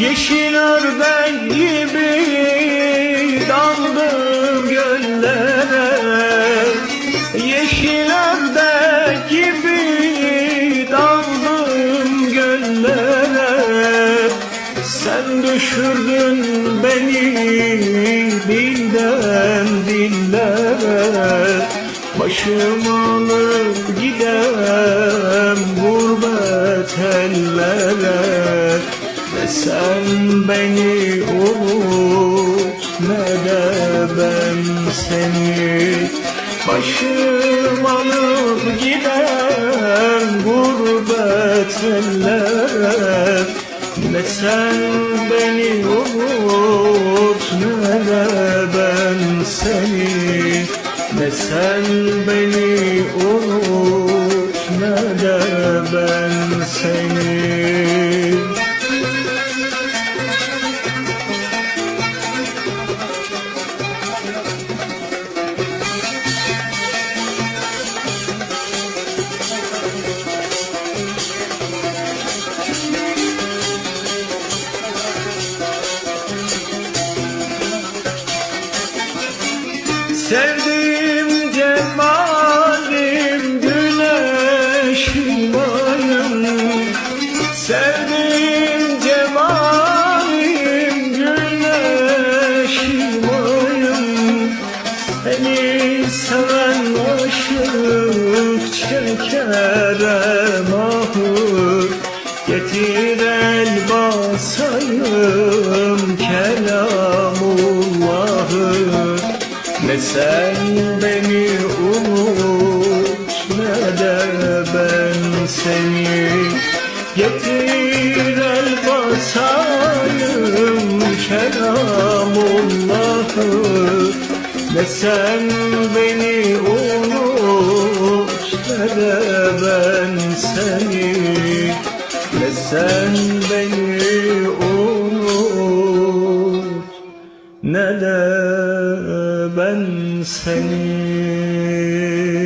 Yeşil ördek gibi daldım göllere. Yeşil ördek gibi daldım göllere. Sen düşürdün beni dilden dillere. Başım alıp gidem gurbet ellere sen beni unut ne ben seni. Başım alıp gidem gurbet ellere Ne sen beni unut ne ben seni. Ne sen beni Sevdiğim cemalim güneşim ayım Sevdiğim cemalim güneşim ayım Seni seven aşık çeker mahur Getir el basayım kelamullahı sen beni unut ne de ben seni. Getir el basayım kelamullahı Ne sen beni unut ne de ben seni. Ne sen neden ben seni